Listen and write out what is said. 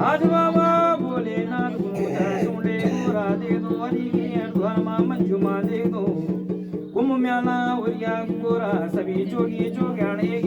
आज बाबा भोलेनाथ को दे गोरा दे दो, हरी की अधर्मा मंजुमा दे दो। कुंभ म्याला उरिया गोरा सभी जोगी जोग्याणे